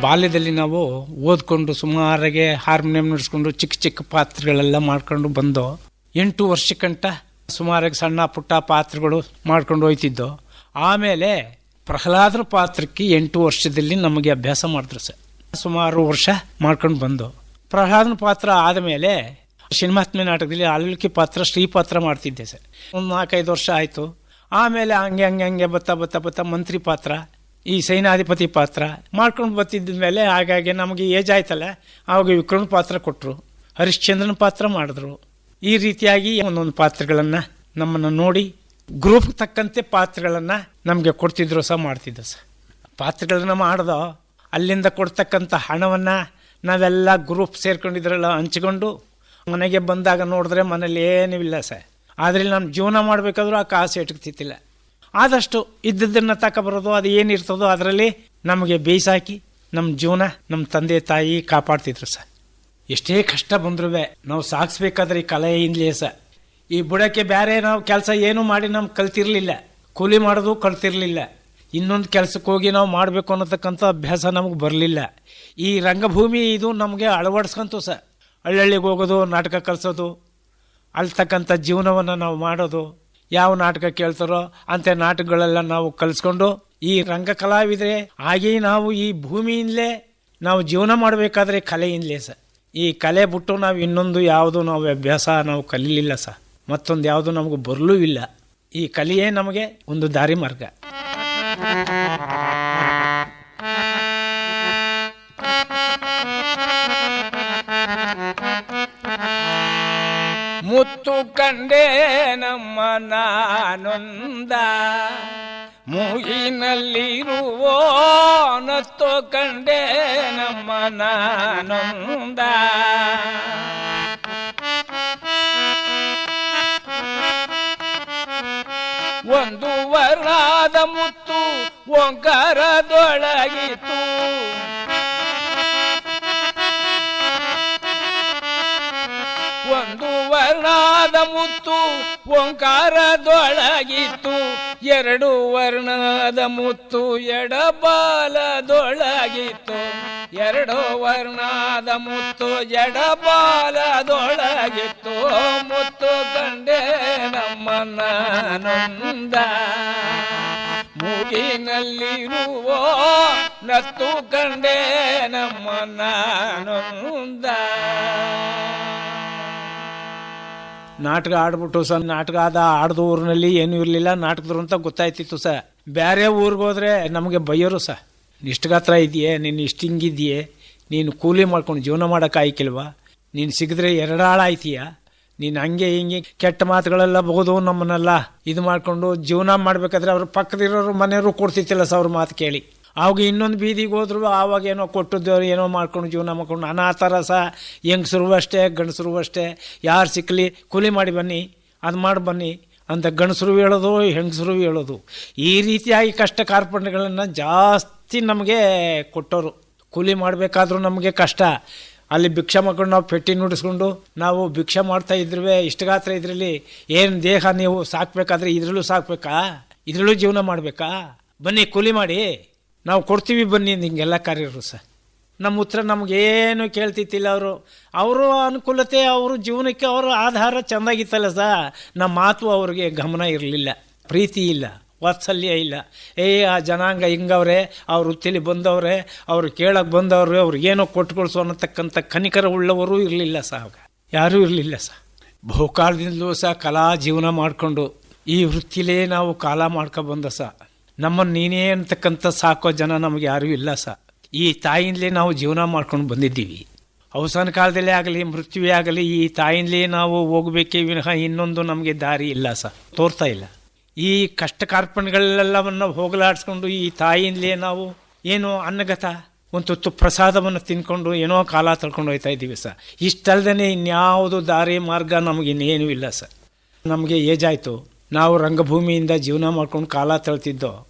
ಬಾಲ್ಯದಲ್ಲಿ ನಾವು ಓದ್ಕೊಂಡು ಸುಮಾರಾಗೆ ಹಾರ್ಮೋನಿಯಂ ನುಡಿಸ್ಕೊಂಡು ಚಿಕ್ಕ ಚಿಕ್ಕ ಪಾತ್ರಗಳೆಲ್ಲ ಮಾಡ್ಕೊಂಡು ಬಂದು ಎಂಟು ವರ್ಷಕ್ಕಂಟ ಸುಮಾರಾಗಿ ಸಣ್ಣ ಪುಟ್ಟ ಪಾತ್ರಗಳು ಮಾಡ್ಕೊಂಡು ಹೋಯ್ತಿದ್ದೋ. ಆಮೇಲೆ ಪ್ರಹ್ಲಾದರ ಪಾತ್ರಕ್ಕೆ ಎಂಟು ವರ್ಷದಲ್ಲಿ ನಮಗೆ ಅಭ್ಯಾಸ ಮಾಡಿದ್ರು ಸರ್. ಸುಮಾರು ವರ್ಷ ಮಾಡ್ಕೊಂಡು ಬಂದು. ಪ್ರಹ್ಲಾದನ ಪಾತ್ರ ಆದಮೇಲೆ ಸಿನಿಮಾತ್ಮೆ ನಾಟಕದಲ್ಲಿ ಆಳ್ವಿಕೆ ಪಾತ್ರ, ಶ್ರೀ ಪಾತ್ರ ಮಾಡ್ತಿದ್ದೆ ಸರ್. ಒಂದು ನಾಲ್ಕೈದು ವರ್ಷ ಆಯಿತು. ಆಮೇಲೆ ಹಂಗೆ ಹಂಗೆ ಹಂಗೆ ಬತ್ತಾ ಬತ್ತಾ ಬತ್ತಾ ಮಂತ್ರಿ ಪಾತ್ರ, ಈ ಸೈನಾಧಿಪತಿ ಪಾತ್ರ ಮಾಡ್ಕೊಂಡು ಬರ್ತಿದ್ದ ಮೇಲೆ ಹಾಗಾಗಿ ನಮಗೆ ಏಜ್ ಆಯ್ತಲ್ಲ, ಆವಾಗ ವಿಕ್ರಮ ಪಾತ್ರ ಕೊಟ್ಟರು ಹರಿಶ್ಚಂದ್ರನ ಪಾತ್ರ ಮಾಡಿದ್ರು. ಈ ರೀತಿಯಾಗಿ ಒಂದೊಂದು ಪಾತ್ರಗಳನ್ನು ನಮ್ಮನ್ನು ನೋಡಿ ಗ್ರೂಪ್ ತಕ್ಕಂತೆ ಪಾತ್ರಗಳನ್ನು ನಮಗೆ ಕೊಡ್ತಿದ್ರು ಸಹ ಮಾಡ್ತಿದ್ದರು ಸರ್. ಪಾತ್ರಗಳನ್ನ ಮಾಡ್ದು ಅಲ್ಲಿಂದ ಕೊಡ್ತಕ್ಕಂಥ ಹಣವನ್ನು ನಾವೆಲ್ಲ ಗ್ರೂಪ್ ಸೇರ್ಕೊಂಡಿದ್ರೆಲ್ಲ ಹಂಚ್ಕೊಂಡು ಮನೆಗೆ ಬಂದಾಗ ನೋಡಿದ್ರೆ ಮನೇಲಿ ಏನೂ ಇಲ್ಲ ಸರ್. ಆದರೆ ನಮ್ಮ ಜೀವನ ಮಾಡಬೇಕಾದ್ರೂ ಆ ಕಾಸು ಎಟಕ್ತಿತ್ತಿಲ್ಲ. ಆದಷ್ಟು ಇದ್ದದ್ದನ್ನು ತಗೊಬರೋದು ಅದು ಏನಿರ್ತದೋ ಅದರಲ್ಲಿ ನಮಗೆ ಬೇಯಿಸಾಕಿ ನಮ್ಮ ಜೀವನ ನಮ್ಮ ತಂದೆ, ತಾಯಿ ಕಾಪಾಡ್ತಿದ್ರು ಸರ್. ಎಷ್ಟೇ ಕಷ್ಟ ಬಂದ್ರೂ ನಾವು ಸಾಗಿಸ್ಬೇಕಾದ್ರೆ ಈ ಕಲೆಯಿಂದಲೇ ಸರ್. ಈ ಬುಡಕ್ಕೆ ಬೇರೆ ನಾವು ಕೆಲಸ ಏನು ಮಾಡಿ ನಮ್ಗೆ ಕಲ್ತಿರಲಿಲ್ಲ. ಕೂಲಿ ಮಾಡೋದು ಕಲ್ತಿರಲಿಲ್ಲ. ಇನ್ನೊಂದು ಕೆಲಸಕ್ಕೆ ಹೋಗಿ ನಾವು ಮಾಡಬೇಕು ಅನ್ನತಕ್ಕಂಥ ಅಭ್ಯಾಸ ನಮಗೆ ಬರಲಿಲ್ಲ. ಈ ರಂಗಭೂಮಿ ಇದು ನಮಗೆ ಅಳವಡಿಸ್ಕೊಂತು ಸರ್ ಹಳ್ಳಹಳ್ಳಿಗೆ ಹೋಗೋದು, ನಾಟಕ ಕಲಿಸೋದು ಅಲ್ತಕ್ಕಂಥ ಜೀವನವನ್ನು ನಾವು ಮಾಡೋದು, ಯಾವ ನಾಟಕ ಕೇಳ್ತಾರೋ ಅಂಥ ನಾಟಕಗಳೆಲ್ಲ ನಾವು ಕಲಿಸ್ಕೊಂಡು ಈ ರಂಗ ಕಲಾವಿದರೆ ಹಾಗೆಯೇ ನಾವು ಈ ಭೂಮಿಯಿಂದಲೇ ನಾವು ಜೀವನ ಮಾಡಬೇಕಾದ್ರೆ ಕಲೆಯಿಂದಲೇ ಸರ್ ಈ ಕಲೆ ಬಿಟ್ಟು ನಾವು ಇನ್ನೊಂದು ಯಾವುದು ನಾವು ಅಭ್ಯಾಸ ನಾವು ಕಲೀಲಿಲ್ಲ ಸರ್ ಮತ್ತೊಂದು ಯಾವುದು ನಮಗೆ ಬರಲೂ ಇಲ್ಲ. ಈ ಕಲಿಯೇ ನಮಗೆ ಒಂದು ದಾರಿ ಮಾರ್ಗ. ಮುತ್ತು ಕಂಡೆ ನಮ್ಮ ನಾನೊಂದ. ಮೂಗಿನಲ್ಲಿರುವ ನತ್ತು ಕಂಡೆ ನಮ್ಮ ನಾನೊಂದ. ವರಾದ ಮುತ್ತು ಓಂಕಾರದೊಳಗಿತ್ತು ಒಂದು ವರ್ಣಾದ ಮುತ್ತು ಓಂಕಾರದೊಳಗಿತ್ತು ಎರಡು ವರ್ಣದ ಮುತ್ತು ಎಡಬಾಲದೊಳಗಿತ್ತು. ಎರಡು ವರ್ಣಾದ ಮುತ್ತು ಎಡಬಾಲದೊಳಗಿತ್ತು. ಮುತ್ತು ಕಂಡೆ ನಮ್ಮನ್ನ ನೊಂದ ಮೂಗಿನಲ್ಲಿರುವ ನತ್ತು ಕಂಡೆ ನಮ್ಮ ನಾನೊಂದ. ನಾಟಕ ಆಡ್ಬಿಟ್ಟು ಸರ್ ನಾಟಕ ಆದ ಆಡದ ಊರಿನಲ್ಲಿ ಏನೂ ಇರಲಿಲ್ಲ, ನಾಟಕದ್ರು ಅಂತ ಗೊತ್ತಾಯ್ತಿತ್ತು ಸರ್. ಬೇರೆ ಊರಿಗೆ ಹೋದ್ರೆ ನಮಗೆ ಬಯ್ಯೋರು ಸರ್. ಇಷ್ಟಗಾತ್ರ ಇದೆಯೇ, ನೀನು ಇಷ್ಟು ಹಿಂಗಿದೆಯೇ, ನೀನು ಕೂಲಿ ಮಾಡ್ಕೊಂಡು ಜೀವನ ಮಾಡೋಕ್ಕಾಯ್ಕಿಲ್ವಾ ನೀನು ಸಿಗಿದ್ರೆ ಎರಡಾಳ ಆಯ್ತೀಯ? ನೀನು ಹಂಗೆ ಹಿಂಗೆ ಕೆಟ್ಟ ಮಾತುಗಳೆಲ್ಲ ಬಹುದು ನಮ್ಮನ್ನೆಲ್ಲ ಇದು ಮಾಡಿಕೊಂಡು ಜೀವನ ಮಾಡಬೇಕಾದ್ರೆ ಅವ್ರ ಪಕ್ಕದಿರೋರು ಮನೆಯವರು ಕೊಡ್ತಿತ್ತಿಲ್ಲ ಸರ್ ಅವ್ರ ಮಾತು ಕೇಳಿ. ಅವಾಗ ಇನ್ನೊಂದು ಬೀದಿಗೆ ಹೋದ್ರು ಆವಾಗ ಏನೋ ಕೊಟ್ಟದ್ದು ಏನೋ ಮಾಡ್ಕೊಂಡು ಜೀವನ ಮಾಡ್ಕೊಂಡು ಅನಾಥರ ಸಹ ಹೆಂಗಸರು ಅಷ್ಟೇ, ಗಂಡಸರು ಅಷ್ಟೇ. ಯಾರು ಸಿಕ್ಕಲಿ ಕೂಲಿ ಮಾಡಿ ಬನ್ನಿ, ಅದು ಮಾಡಿ ಬನ್ನಿ ಅಂತ ಗಂಡಸರು ಹೇಳೋದು, ಹೆಂಗಸರು ಹೇಳೋದು. ಈ ರೀತಿಯಾಗಿ ಕಷ್ಟ ಕಾರ್ಪಣ್ಯಗಳನ್ನು ಜಾಸ್ತಿ ನಮಗೆ ಕೊಟ್ಟವರು ಕೂಲಿ ಮಾಡಬೇಕಾದ್ರೂ ನಮಗೆ ಕಷ್ಟ. ಅಲ್ಲಿ ಭಿಕ್ಷೆ ಮಾಡ್ಕೊಂಡು ನಾವು ಪೆಟ್ಟಿ ನುಡಿಸ್ಕೊಂಡು ನಾವು ಭಿಕ್ಷೆ ಮಾಡ್ತಾ ಇದ್ರೂ ಇಷ್ಟಗಾತ್ರ ಇದರಲ್ಲಿ ಏನು ದೇಹ ನೀವು ಸಾಕ್ಬೇಕಾದ್ರೆ ಇದರಲ್ಲೂ ಸಾಕ್ಬೇಕಾ? ಇದರಲ್ಲೂ ಜೀವನ ಮಾಡಬೇಕಾ? ಬನ್ನಿ, ಕೂಲಿ ಮಾಡಿ. ನಾವು ಕೊಡ್ತೀವಿ ಬನ್ನಿ ಹಿಂಗೆಲ್ಲ ಕಾರ್ಯರು ಸರ್. ನಮ್ಮ ಉತ್ತರ ನಮಗೇನು ಕೇಳ್ತಿತ್ತಿಲ್ಲ ಅವರು. ಅವರು ಅನುಕೂಲತೆ, ಅವರು ಜೀವನಕ್ಕೆ ಅವರು ಆಧಾರ ಚೆಂದಾಗಿತ್ತಲ್ಲ ಸರ್. ನಮ್ಮ ಮಾತು ಅವರಿಗೆ ಗಮನ ಇರಲಿಲ್ಲ, ಪ್ರೀತಿ ಇಲ್ಲ. ವಾತ್ಸಲ್ಯ ಇಲ್ಲ. ಏ, ಆ ಜನಾಂಗ ಹಿಂಗವ್ರೆ, ಅವ್ರ ವೃತ್ತಿಲಿ ಬಂದವ್ರೆ, ಅವರು ಕೇಳಕ್ಕೆ ಬಂದವ್ರೆ ಅವ್ರಿಗೇನೋ ಕೊಟ್ಟುಕೊಳ್ಸು ಅನ್ನತಕ್ಕಂಥ ಕನಿಕರ ಉಳ್ಳವರು ಇರಲಿಲ್ಲ ಸಹ ಯಾರು ಯಾರೂ ಇರಲಿಲ್ಲ ಸಹ ಬಹುಕಾಲದಿಂದಲೂ ಸಹ ಕಲಾ ಜೀವನ ಮಾಡಿಕೊಂಡು ಈ ವೃತ್ತಿಲೇ ನಾವು ಕಾಲ ಮಾಡ್ಕೊಬಂದ ಸಹ ನಮ್ಮನ್ನು ನೀನೇ ಅಂತಕ್ಕಂಥ ಸಾಕೋ ಜನ ನಮಗೆ ಯಾರೂ ಇಲ್ಲ ಸಹ ಈ ತಾಯಿಂದಲೇ ನಾವು ಜೀವನ ಮಾಡ್ಕೊಂಡು ಬಂದಿದ್ದೀವಿ. ಅವಸಾನ ಕಾಲದಲ್ಲೇ ಆಗಲಿ, ಮೃತ್ಯುವೇ ಆಗಲಿ, ಈ ತಾಯಿಂದಲೇ ನಾವು ಹೋಗಬೇಕೇ ವಿನಃ ಇನ್ನೊಂದು ನಮಗೆ ದಾರಿ ಇಲ್ಲ ಸಹ ತೋರ್ತಾ ಇಲ್ಲ. ಈ ಕಷ್ಟ ಕಾರ್ಪಣ್ಯಗಳೆಲ್ಲವನ್ನು ಹೋಗಲಾಡಿಸ್ಕೊಂಡು ಈ ತಾಯಿಯಿಂದಲೇ ನಾವು ಏನು ಅನ್ನಗತ, ಒಂದು ತುತ್ತು ಪ್ರಸಾದವನ್ನು ತಿನ್ಕೊಂಡು ಏನೋ ಕಾಲ ತಳ್ಕೊಂಡು ಹೋಗ್ತಾ ಇದ್ದೀವಿ ಸರ್. ಇಷ್ಟಲ್ದೇ ಇನ್ಯಾವುದು ದಾರಿ ಮಾರ್ಗ ನಮಗೆ ಇನ್ನೇನೂ ಇಲ್ಲ ಸರ್. ನಮಗೆ ಏಜಾಯಿತು ನಾವು ರಂಗಭೂಮಿಯಿಂದ ಜೀವನ ಮಾಡ್ಕೊಂಡು ಕಾಲ ತಳ್ತಿದ್ದೋ,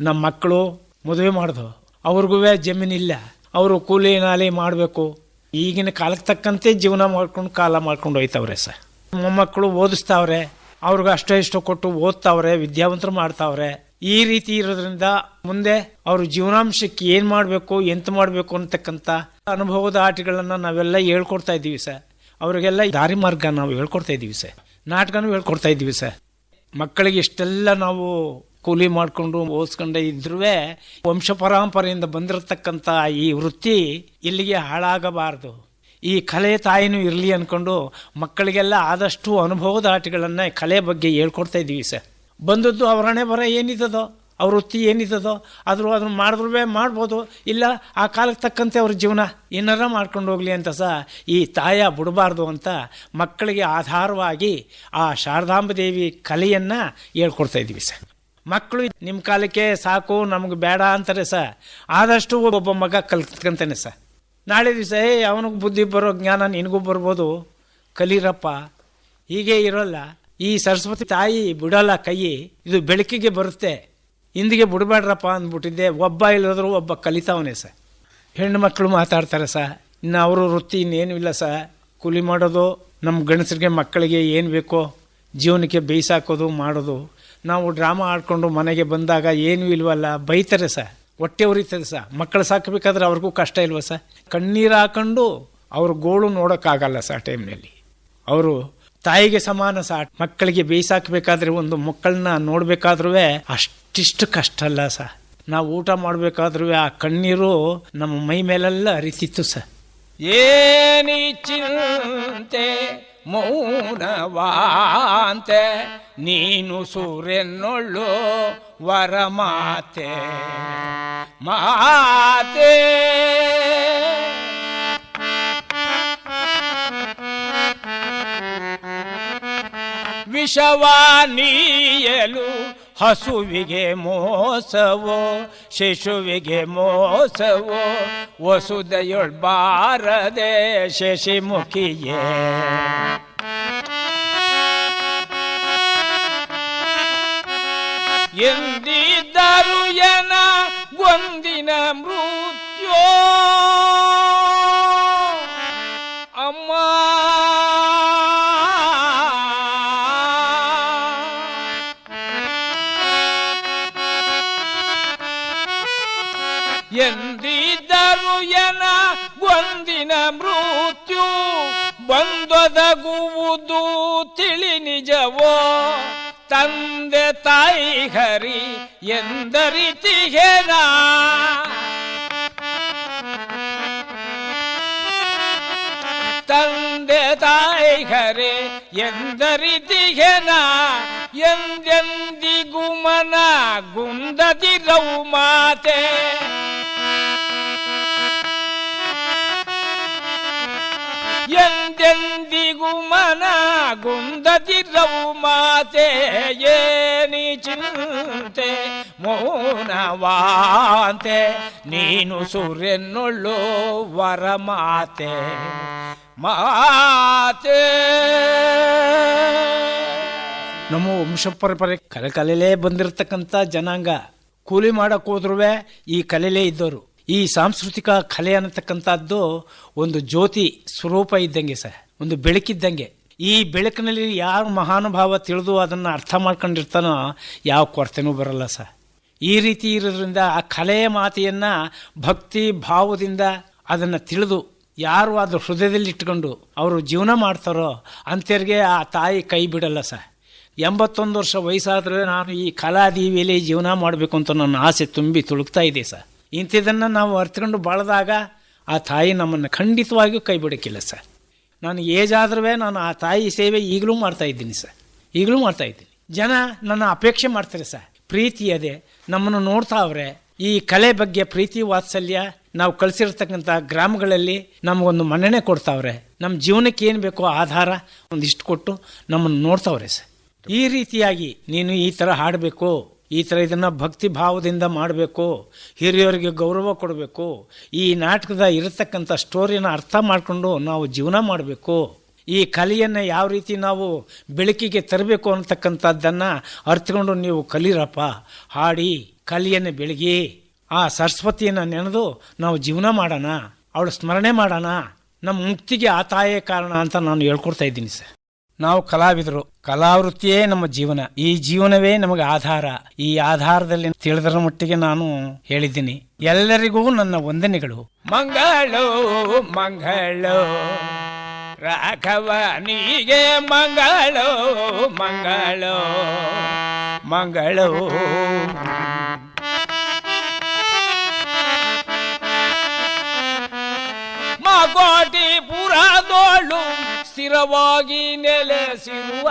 ನಮ್ಮ ಮಕ್ಕಳು ಮದುವೆ ಮಾಡ್ದೋ, ಅವ್ರಿಗೂ ಜಮೀನಿಲ್ಲ. ಅವರು ಕೂಲಿ ನಾಲಿ ಮಾಡಬೇಕು. ಈಗಿನ ಕಾಲಕ್ಕೆ ತಕ್ಕಂತೆ ಜೀವನ ಮಾಡ್ಕೊಂಡು ಕಾಲ ಮಾಡ್ಕೊಂಡು ಹೋಯ್ತವ್ರೆ ಸರ್. ಮೊಮ್ಮಕ್ಕಳು ಓದಿಸ್ತಾವ್ರೆ. ಅವ್ರಿಗೆ ಅಷ್ಟೇ ಇಷ್ಟ ಕೊಟ್ಟು ಓದ್ತಾವ್ರೆ, ವಿದ್ಯಾವಂತರು ಮಾಡ್ತಾವ್ರೆ. ಈ ರೀತಿ ಇರೋದ್ರಿಂದ ಮುಂದೆ ಅವ್ರ ಜೀವನಾಂಶಕ್ಕೆ ಏನು ಮಾಡಬೇಕು, ಎಂತ ಮಾಡಬೇಕು ಅಂತಕ್ಕಂಥ ಅನುಭವದ ಆಟಗಳನ್ನು ನಾವೆಲ್ಲ ಹೇಳ್ಕೊಡ್ತಾ ಇದ್ದೀವಿ ಸರ್. ಅವರಿಗೆಲ್ಲ ದಾರಿ ಮಾರ್ಗ ನಾವು ಹೇಳ್ಕೊಡ್ತಾ ಇದ್ದೀವಿ ಸರ್. ನಾಟಕನೂ ಹೇಳ್ಕೊಡ್ತಾ ಇದ್ದೀವಿ ಸರ್. ಮಕ್ಕಳಿಗೆ ಇಷ್ಟೆಲ್ಲ ನಾವು ಕೂಲಿ ಮಾಡಿಕೊಂಡು ಓದಿಸ್ಕೊಂಡೇ ಇದ್ರೂ ವಂಶ ಪರಂಪರೆಯಿಂದ ಬಂದಿರತಕ್ಕಂಥ ಈ ವೃತ್ತಿ ಇಲ್ಲಿಗೆ ಹಾಳಾಗಬಾರ್ದು. ಈ ಕಲೆ ತಾಯಿನೂ ಇರಲಿ ಅಂದ್ಕೊಂಡು ಮಕ್ಕಳಿಗೆಲ್ಲ ಆದಷ್ಟು ಅನುಭವದ ಆಟಗಳನ್ನು ಕಲೆ ಬಗ್ಗೆ ಹೇಳ್ಕೊಡ್ತಾ ಇದ್ದೀವಿ ಸರ್. ಬಂದದ್ದು ಅವ್ರ ಹಣೆ ಬರ ಏನಿದ್ದದೋ ಅವ್ರ ವೃತ್ತಿ ಏನಿದ್ದದೋ ಆದರೂ ಅದನ್ನು ಮಾಡಿದ್ರೂ ಮಾಡ್ಬೋದು. ಇಲ್ಲ, ಆ ಕಾಲಕ್ಕೆ ತಕ್ಕಂತೆ ಅವ್ರ ಜೀವನ ಏನಾರ ಮಾಡ್ಕೊಂಡು ಹೋಗಲಿ ಅಂತ ಸಹ ಈ ತಾಯ ಬಿಡಬಾರ್ದು ಅಂತ ಮಕ್ಕಳಿಗೆ ಆಧಾರವಾಗಿ ಆ ಶಾರದಾಂಬ ದೇವಿ ಕಲೆಯನ್ನು ಹೇಳ್ಕೊಡ್ತಾ ಇದ್ದೀವಿ ಸರ್. ಮಕ್ಕಳು ನಿಮ್ಮ ಕಾಲಕ್ಕೆ ಸಾಕು, ನಮಗೆ ಬೇಡ ಅಂತಾರೆ ಸರ್ ಆದಷ್ಟು ಒಬ್ಬ ಮಗ ಕಲ್ತ್ಕಂತಾನೆ ಸ ನಾಳೆ ದಿವಸ ಏ ಅವನಿಗೆ ಬುದ್ಧಿ ಬರೋ ಜ್ಞಾನ ನಿನಗೂ ಬರ್ಬೋದು. ಕಲೀರಪ್ಪ, ಹೀಗೆ ಇರೋಲ್ಲ. ಈ ಸರಸ್ವತಿ ತಾಯಿ ಬಿಡೋಲ್ಲ ಕೈ ಇದು ಬೆಳಕಿಗೆ ಬರುತ್ತೆ. ಹಿಂದಿಗೆ ಬಿಡಬೇಡ್ರಪ್ಪ ಅಂದ್ಬಿಟ್ಟಿದ್ದೆ. ಒಬ್ಬ ಇಲ್ಲದ್ರು ಒಬ್ಬ ಕಲಿತಾವನೆ ಸ ಹೆಣ್ಣು ಮಕ್ಕಳು ಮಾತಾಡ್ತಾರೆ ಸ ಇನ್ನು ಅವರು ವೃತ್ತಿ ಇನ್ನೇನು ಇಲ್ಲ ಸ ಕೂಲಿ ಮಾಡೋದು, ನಮ್ಮ ಗಂಡಸರಿಗೆ ಮಕ್ಕಳಿಗೆ ಏನು ಬೇಕೋ, ಜೀವನಕ್ಕೆ ಬೇಯಿಸಾಕೋದು ಮಾಡೋದು. ನಾವು ಡ್ರಾಮಾ ಆಡಿಕೊಂಡು ಮನೆಗೆ ಬಂದಾಗ ಏನೂ ಇಲ್ವಲ್ಲ, ಬೈತಾರೆ ಸ ಹೊಟ್ಟೆ ಉರಿತದೆ ಸಹ ಮಕ್ಕಳು ಸಾಕಬೇಕಾದ್ರೆ ಅವ್ರಿಗೂ ಕಷ್ಟ ಇಲ್ವ ಸರ್? ಕಣ್ಣೀರು ಹಾಕೊಂಡು ಅವ್ರ ಗೋಳು ನೋಡೋಕ್ಕಾಗಲ್ಲ ಸ ಟೈಮ್ನಲ್ಲಿ ಅವರು ತಾಯಿಗೆ ಸಮಾನ ಸಹ ಮಕ್ಕಳಿಗೆ ಬೇಯಿಸಾಕಬೇಕಾದ್ರೆ ಒಂದು ಮಕ್ಕಳನ್ನ ನೋಡಬೇಕಾದ್ರೂ ಅಷ್ಟಿಷ್ಟು ಕಷ್ಟ ಅಲ್ಲ ಸ ನಾವು ಊಟ ಮಾಡಬೇಕಾದ್ರೂ ಆ ಕಣ್ಣೀರು ನಮ್ಮ ಮೈ ಮೇಲೆಲ್ಲ ಅರಿತಿತ್ತು ಸ ಏನಿ ಚಿಂತೆ ಮೌನವಾಂತೆ ನೀನು ಸೂರ್ಯನೊಳ್ಳು ವರ ಮಾತೆ. ಮಾತೆ ವಿಷವಾನೀಯಲು ಹಸುವಿಗೆ ಮೋಸವೋ ಶಿಶುವಿಗೆ ಮೋಸವೋ ವಸುದೆಯೊಳ್ಬಾರದೆ ಶಶಿಮುಖಿಯೇ. ಎಂದಿದ್ದರು ಎನ ಗೊಂದಿನ ಮೃತ್ಯೋ? ಅಮ್ಮ! ಎಂದಿದ್ದರು ಎನ ಗೊಂದಿನ ಮೃತ್ಯು ಬಂದೊದಗುವುದು ತಿಳಿ ನಿಜವೋ? ತಂದೆ ತಾಯಿ ಹರಿ ಎಂದರಿತಿಗೆನಾ ತಂದೆ ತಾಯಿ ಹರೆ ಎಂದರಿತಿಗೆನ ಎಂದೆಂದಿಗೂ ಮನ ಗುಂದದಿರವು ಮಾತೆ ಎಂದೆಂದಿಗೂ ಮನ ಗುಂದದಿರವು ಮಾತೆ, ಏನಿ ಚಿಂತೆ, ಮೌನವಾಂತೆ, ನೀನು ಸೂರ್ಯನೊಳ್ಳು ವರ ಮಾತೆ ಮಾತೆ. ನಮ್ಮ ವಂಶ ಪರಂಪರೆ ಕಲೆ ಕಲೆಯಲ್ಲೇ ಬಂದಿರತಕ್ಕಂಥ ಜನಾಂಗ. ಕೂಲಿ ಮಾಡಕ್ ಹೋದ್ರೂ ಈ ಕಲೆಯಲ್ಲೇ ಇದ್ದವರು ಈ ಸಾಂಸ್ಕೃತಿಕ ಕಲೆ ಅನ್ನತಕ್ಕಂಥದ್ದು ಒಂದು ಜ್ಯೋತಿ ಸ್ವರೂಪ ಇದ್ದಂಗೆ ಸರ್, ಒಂದು ಬೆಳಕಿದ್ದಂಗೆ. ಈ ಬೆಳಕಿನಲ್ಲಿ ಯಾರು ಮಹಾನುಭಾವ ತಿಳಿದು ಅದನ್ನು ಅರ್ಥ ಮಾಡ್ಕೊಂಡಿರ್ತಾನೋ ಯಾವ ಕೊರತೆನೂ ಬರಲ್ಲ ಸರ್. ಈ ರೀತಿ ಇರೋದ್ರಿಂದ ಆ ಕಲೆಯ ಮಾತೆಯನ್ನು ಭಕ್ತಿ ಭಾವದಿಂದ ಅದನ್ನು ತಿಳಿದು ಯಾರು ಅದು ಹೃದಯದಲ್ಲಿ ಇಟ್ಕೊಂಡು ಅವರು ಜೀವನ ಮಾಡ್ತಾರೋ ಅಂಥವ್ರಿಗೆ ಆ ತಾಯಿ ಕೈ ಬಿಡಲ್ಲ ಸರ್. ಎಂಬತ್ತೊಂದು ವರ್ಷ ವಯಸ್ಸಾದರೆ ನಾನು ಈ ಕಲಾದೀವಿಯಲ್ಲಿ ಜೀವನ ಮಾಡಬೇಕು ಅಂತ ನನ್ನ ಆಸೆ ತುಂಬಿ ತುಳುಕ್ತಾ ಇದೆ ಸರ್. ಇಂಥದನ್ನು ನಾವು ಅರ್ಥಕೊಂಡು ಬಾಳ್ದಾಗ ಆ ತಾಯಿ ನಮ್ಮನ್ನು ಖಂಡಿತವಾಗಿಯೂ ಕೈ ಬಿಡೋಕ್ಕಿಲ್ಲ ಸರ್. ನಾನು ಏಜ್ ಆದ್ರೂ ನಾನು ಆ ತಾಯಿ ಸೇವೆ ಈಗಲೂ ಮಾಡ್ತಾ ಇದ್ದೀನಿ ಸರ್. ಈಗಲೂ ಮಾಡ್ತಾ ಇದ್ದೀನಿ. ಜನ ನನ್ನ ಅಪೇಕ್ಷೆ ಮಾಡ್ತಾರೆ ಸರ್. ಪ್ರೀತಿ ಅದೇ. ನಮ್ಮನ್ನು ನೋಡ್ತಾ ಅವ್ರೆ. ಈ ಕಲೆ ಬಗ್ಗೆ ಪ್ರೀತಿ, ವಾತ್ಸಲ್ಯ ನಾವು ಕಳಿಸಿರ್ತಕ್ಕಂಥ ಗ್ರಾಮಗಳಲ್ಲಿ ನಮಗೊಂದು ಮನ್ನಣೆ ಕೊಡ್ತಾವ್ರೆ ನಮ್ಮ ಜೀವನಕ್ಕೆ ಏನು ಬೇಕೋ ಆಧಾರ ಒಂದಿಷ್ಟು ಕೊಟ್ಟು ನಮ್ಮನ್ನು ನೋಡ್ತಾವ್ರೆ ಸರ್. ಈ ರೀತಿಯಾಗಿ ನೀನು ಈ ಥರ ಹಾಡಬೇಕು. ಈ ಥರ ಇದನ್ನು ಭಕ್ತಿ ಭಾವದಿಂದ ಮಾಡಬೇಕು, ಹಿರಿಯರಿಗೆ ಗೌರವ ಕೊಡಬೇಕು, ಈ ನಾಟಕದ ಇರತಕ್ಕಂಥ ಸ್ಟೋರಿನ ಅರ್ಥ ಮಾಡಿಕೊಂಡು ನಾವು ಜೀವನ ಮಾಡಬೇಕು. ಈ ಕಲೆಯನ್ನು ಯಾವ ರೀತಿ ನಾವು ಬೆಳಕಿಗೆ ತರಬೇಕು ಅನ್ನತಕ್ಕಂಥದ್ದನ್ನು ಅರ್ಥಕೊಂಡು ನೀವು ಕಲೀರಪ್ಪ. ಹಾಡಿ, ಕಲೆಯನ್ನು ಬೆಳಗಿ. ಆ ಸರಸ್ವತಿಯನ್ನು ನೆನೆದು ನಾವು ಜೀವನ ಮಾಡೋಣ. ಅವಳು ಸ್ಮರಣೆ ಮಾಡೋಣ. ನಮ್ಮ ಮುಕ್ತಿಗೆ ಆತಾಯೇ ತಾಯೇ ಕಾರಣ ಅಂತ ನಾನು ಹೇಳ್ಕೊಡ್ತಾ ಇದ್ದೀನಿ ಸರ್. ನಾವು ಕಲಾವಿದರು. ಕಲಾವೃತ್ತಿಯೇ ನಮ್ಮ ಜೀವನ. ಈ ಜೀವನವೇ ನಮಗೆ ಆಧಾರ. ಈ ಆಧಾರದಲ್ಲಿ ತಿಳಿದರ ಮಟ್ಟಿಗೆ ನಾನು ಹೇಳಿದ್ದೀನಿ. ಎಲ್ಲರಿಗೂ ನನ್ನ ವಂದನೆಗಳು. ಮಂಗಳೋ ಮಂಗಳೋ. ರಾಘವನಿಗೆ ಮಂಗಳೋ ಮಂಗಳೋ. ಮಂಗಳೋ. ಮಗೋಟಿ ಪುರ ಪುರದೋಳು ಸ್ಥಿರವಾಗಿ ನೆಲೆಸಿರುವ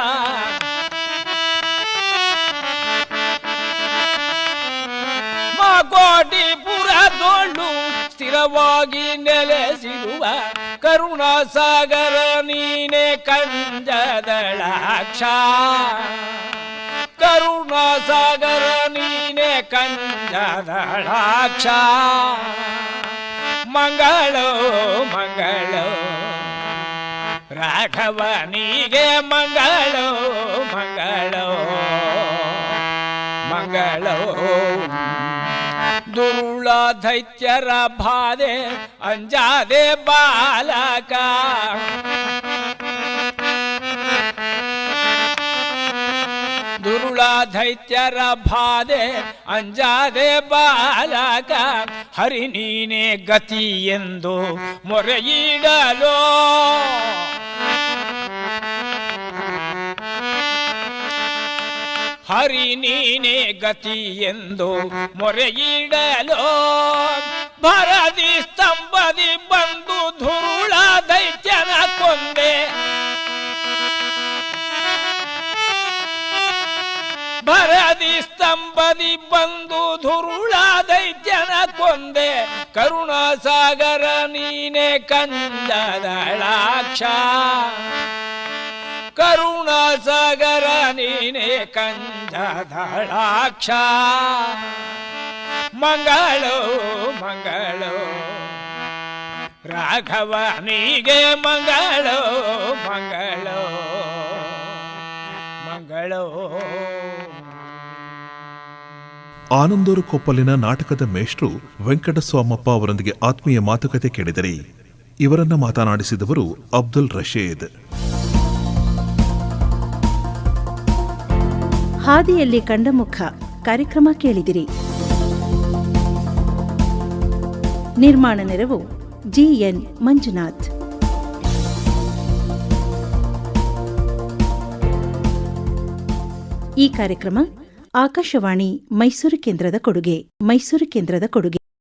ಮಾಗೋಡಿ ಪುರದೋಳು ಸ್ಥಿರವಾಗಿ ನೆಲೆಸಿರುವ ಕರುಣಾಸಾಗರ ನೀನೆ ಕಂಜದಳಾಕ್ಷ. ಕರುಣಾಸಾಗರ ನೀನೆ ಕಂಜದಳಾಕ್ಷ. ಮಂಗಳೋ ಮಂಗಳೋ. ರಾಘವನಿಗೆ ಮಂಗಳೋ ಮಂಗಳೋ ಮಂಗಳೋ. ದುರುಳ ದೈತ್ಯರ ಬಾಧೆ, ಅಂಜಾದೆ ಬಾಲಕ. ದುರುಳ ದೈತ್ಯರ ಬಾಧೆ, ಅಂಜಾದೆ ಬಾಲಕ. ಹರಿ ನೀನೆ ಗತಿ ಎಂದು ಮೊರೆಯಿಡಲೋ. ಹರಿ ನೀನೆ ಗತಿ ಎಂದು ಮೊರೆಯಿಡಲೋ. ಭರದಿ ಸ್ತಂಭದಿ ಬಂದು ಧುರುಳ ದೈತ್ಯನ ಕೊಂದೆ. ಭರದಿ ಸ್ತಂಭದಿ ಬಂದು ಧುರುಳ ದೈತ್ಯನ ಕೊಂದೆ. ಕರುಣಾಸಾಗರ ನೀನೆ ಕಂದದಳಾಕ್ಷ. ಕರುಣಾಸಾಗರ ನೀನೆ ಮಂಗಳು, ಮಂಗಳೋ ಮಂಗಳೋ ರಾಘವನಿಗೆ ಮಂಗಳೋ ಮಂಗಳೋ ಮಂಗಳೋ. ಆನಂದೂರು ಕೊಪ್ಪಲಿನ ನಾಟಕದ ಮೇಷ್ಟ್ರು ವೆಂಕಟಸ್ವಾಮಪ್ಪ ಅವರೊಂದಿಗೆ ಆತ್ಮೀಯ ಮಾತುಕತೆ ಕೇಳಿದರೆ ಇವರನ್ನ ಮಾತನಾಡಿಸಿದವರು ಅಬ್ದುಲ್ ರಶೀದ್. ಹಾದಿಯಲ್ಲಿ ಕಂಡ ಮುಖ. ಕಾರ್ಯಕ್ರಮ ಕೇಳಿದಿರಿ. ನಿರ್ಮಾಣ ನೆರವು ಜಿಎನ್ ಮಂಜುನಾಥ್. ಈ ಕಾರ್ಯಕ್ರಮ ಆಕಾಶವಾಣಿ ಮೈಸೂರು ಕೇಂದ್ರದ ಕೊಡುಗೆ, ಮೈಸೂರು ಕೇಂದ್ರದ ಕೊಡುಗೆ.